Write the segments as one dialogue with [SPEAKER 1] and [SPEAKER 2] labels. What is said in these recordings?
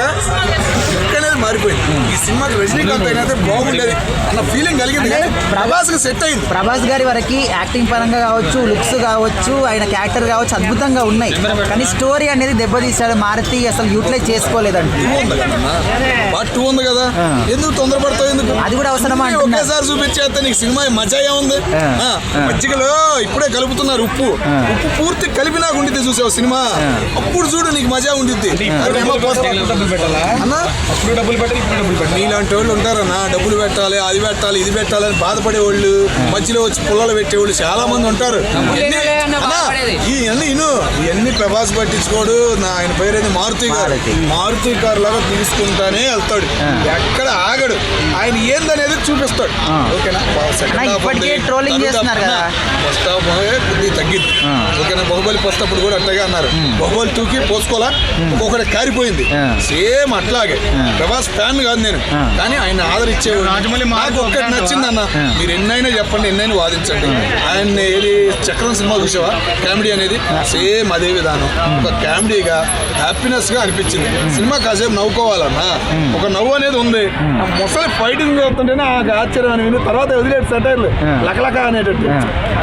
[SPEAKER 1] Instagram. మారిపోయింది. ఈ సినిమాకి రజనీకాంత్ అయినైతే బాగుండేది అన్న ఫీలింగ్ కలిగింది ప్రభాస్ సెట్ అయింది.
[SPEAKER 2] ప్రభాస్ గారి వరకు యాక్టింగ్ పరంగా కావచ్చు లుక్స్ కావచ్చు ఆయన క్యారెక్టర్ కావచ్చు అద్భుతంగా ఉన్నాయి. కానీ స్టోరీ అనేది దెబ్బతీశాడు. మారుతి అసలు యూటిలైజ్ చేసుకోలేదంట.
[SPEAKER 1] టూ ఉంది కదన్నా పార్ట్ టూ ఉంది కదా. ఎందుకు తొందరపడతావు ఎందుకు?
[SPEAKER 2] అది కూడా అవసరమా.
[SPEAKER 1] ఒకేసారి చూపించేస్తే నీకు సినిమా మజా.
[SPEAKER 2] ఆ,
[SPEAKER 1] మజ్జిగలో ఇప్పుడే కలుపుతున్నారు ఉప్పు. ఉప్పు పూర్తి కలిపినాక ఉండిద్ది చూసావు సినిమా? అప్పుడు చూడు నీకు మజా ఉండిద్ది. అన్నా?
[SPEAKER 3] అప్పుడు డబ్బులు పెట్టాలి ఇప్పుడు డబ్బులు పెట్టాలి.
[SPEAKER 1] నీలాంటి వాళ్ళు ఉంటారన్నా డబ్బులు పెట్టాలి అది పెట్టాలి ఇది పెట్టాలి అని బాధపడే వాళ్ళు మధ్యలో వచ్చి పుల్లలు పెట్టేవాళ్ళు చాలా మంది ఉంటారు ఇవన్నీ- ఇవన్నీ ఇను ఇవన్నీ ప్రభాస్ పట్టించుకోడు నా ఆయన పేరు ఏంది మారుతి గారు.
[SPEAKER 2] మారుతి.
[SPEAKER 1] కారు లాగా తీసుకుంటానే వెళ్తాడు. ఎక్కడ ఆగడు. ఆయన ఏందనేది చూపిస్తాడు. ఓకేనా?
[SPEAKER 2] ఇప్పటికే
[SPEAKER 1] తరువాత
[SPEAKER 2] చేస్తున్నారు కదా.
[SPEAKER 1] ఫస్ట్ హాఫ్ కొద్దిగా తగ్గింది. ఓకేనా? బాహుబలి ఫస్ట్ అప్పుడు కూడా అట్టగా అన్నారు. బాహుబలి టూకి పోసుకోవాలా? ఒకటి కారిపోయింది. సేమ్ అట్లాగే. ప్రభాస్ ఫ్యాన్ కాదు నేను. కానీ ఆయన ఆదరించే నాకు ఒక్కటి నచ్చింది అన్న. మీరు ఎన్నైనా చెప్పండి ఎన్నైనా వాదించండి. ఆయన ఏది చక్రం సినిమా చూసావా? కామెడీ అనేది సేమ్ అదే విధానం. ఒక కామెడీగా హ్యాపీనెస్గా అనిపించింది సినిమా కాసేపు నవ్వుకోవాలన్నా ఒక నవ్వు అనేది ఉంది. ముసలి ఫైటింగ్ చూస్తుంటేనే ఆ ఆశ్చర్యం అని విని తర్వాత వదిలేడు సెటైర్లు. లకలక అనేటట్టు.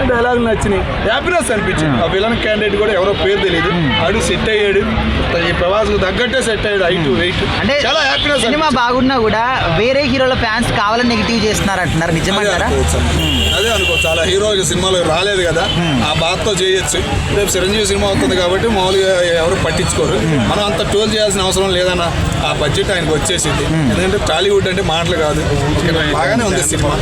[SPEAKER 1] డైలాగులు నచ్చినాయి. హ్యాపీనెస్ అనిపించింది. ఆ. విలన్ క్యాండిడేట్ కూడా ఎవరో పేరు తెలియదు ఆడు సెట్ అయ్యాడు. ఈ ప్రవాసుకు తగ్గట్టే సెట్ అయ్యాడు. హైట్ వెయిట్
[SPEAKER 2] అంటే
[SPEAKER 1] చాలా హ్యాపీనెస్
[SPEAKER 2] సినిమా బాగున్నా కూడా వేరే హీరోల ఫ్యాన్స్ కావాలని నెగిటివ్ చేస్తున్నారు అంటున్నారు. నిజమంటారా
[SPEAKER 1] అనుకోవచ్చు అన్న. అదే అనుకో చాలా హీరో సినిమాలో రాలేదు కదా. ఆ బాధతో చేయొచ్చు. రేపు చిరంజీవి సినిమా అవుతుంది కాబట్టి మామూలుగా ఎవరు పట్టించుకోరు. మనం అంత టోల్ చేయాల్సిన అవసరం లేదన్న ఆ బడ్జెట్ ఆయనకు వచ్చేసింది. ఎందుకంటే టాలీవుడ్ అంటే మాటలు కాదు. బాగానే ఉంది సినిమా.